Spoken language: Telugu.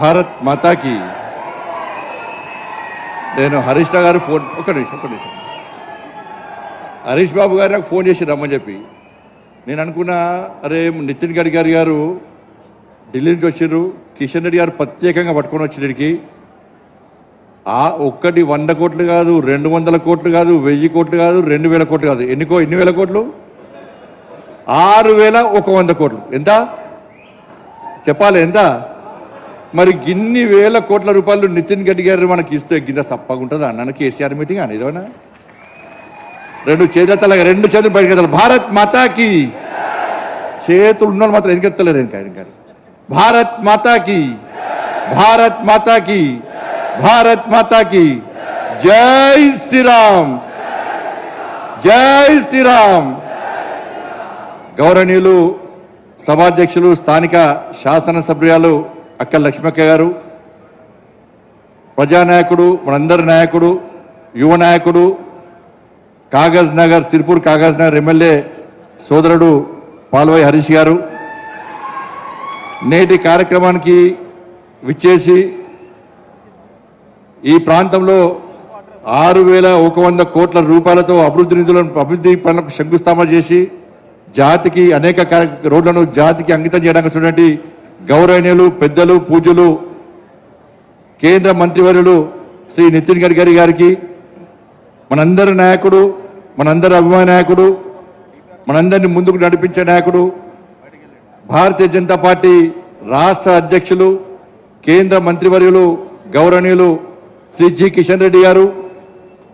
భారత్ మాతాకి. నేను హరీష్ గారు ఫోన్ ఒక నిమిషం ఒక నిమిషం. హరీష్ బాబు గారు నాకు ఫోన్ చేసి రమ్మని చెప్పి. నేను అనుకున్నా అరే నితిన్ గడ్కరీ గారు ఢిల్లీ నుంచి వచ్చిర్రు. కిషన్ రెడ్డి గారు ప్రత్యేకంగా పట్టుకొని వచ్చినడికి ఆ ఒక్కటి వంద కోట్లు కాదు రెండు వందల కోట్లు కాదు వెయ్యి కోట్లు కాదు రెండు వేల కోట్లు కాదు. ఎన్నికో ఎన్ని వేల కోట్లు? ఆరు వేల ఒక వంద కోట్లు. ఎంత? చెప్పాలి ఎంత? మరి గిన్ని వేల కోట్ల రూపాయలు నితిన్ గడ్డి గారు మనకి ఇస్తే గింత సప్పగా ఉంటుందా అన్న కేసీఆర్ మీటింగ్ అని ఇదేమన్నా రెండు చేతుల రెండు చేతులు బయటకు భారత్ మాతాకి. చేతులు ఉన్నోళ్ళు మాత్రం వెనకెత్తలేరు ఇంకా ఇంకా భారత్ మాతాకి. భారత్ మాతాకి. భారత్ మాతాకి. జై శ్రీరామ్. జై శ్రీరామ్. గౌరవనీయులు సభాధ్యక్షులు స్థానిక శాసనసభ్యులు అక్క లక్ష్మక్క గారు ప్రజానాయకుడు మనందరి నాయకుడు యువ నాయకుడు కాగజ్ నగర్ సిరిపూర్ కాగజ్ నగర్ ఎమ్మెల్యే సోదరుడు పాల్వాయి హరీష్ గారు. నేటి కార్యక్రమానికి విచ్చేసి ఈ ప్రాంతంలో ఆరు వేల ఒక వంద కోట్ల రూపాయలతో అభివృద్ధి నిధులను అభివృద్ధి పనులకు శంకుస్థాపన చేసి జాతికి అనేక రోడ్లను జాతికి అంకితం చేయడానికి చూడండి గౌరవనీయులు పెద్దలు పూజలు కేంద్ర మంత్రివర్యులు శ్రీ నితిన్ గడ్కరీ గారికి మనందరి నాయకుడు మనందరి అభిమాన నాయకుడు మనందరిని ముందుకు నడిపించే నాయకుడు భారతీయ జనతా పార్టీ రాష్ట్ర అధ్యక్షులు కేంద్ర మంత్రివర్యులు గౌరవనీయులు శ్రీ జి కిషన్ రెడ్డి గారు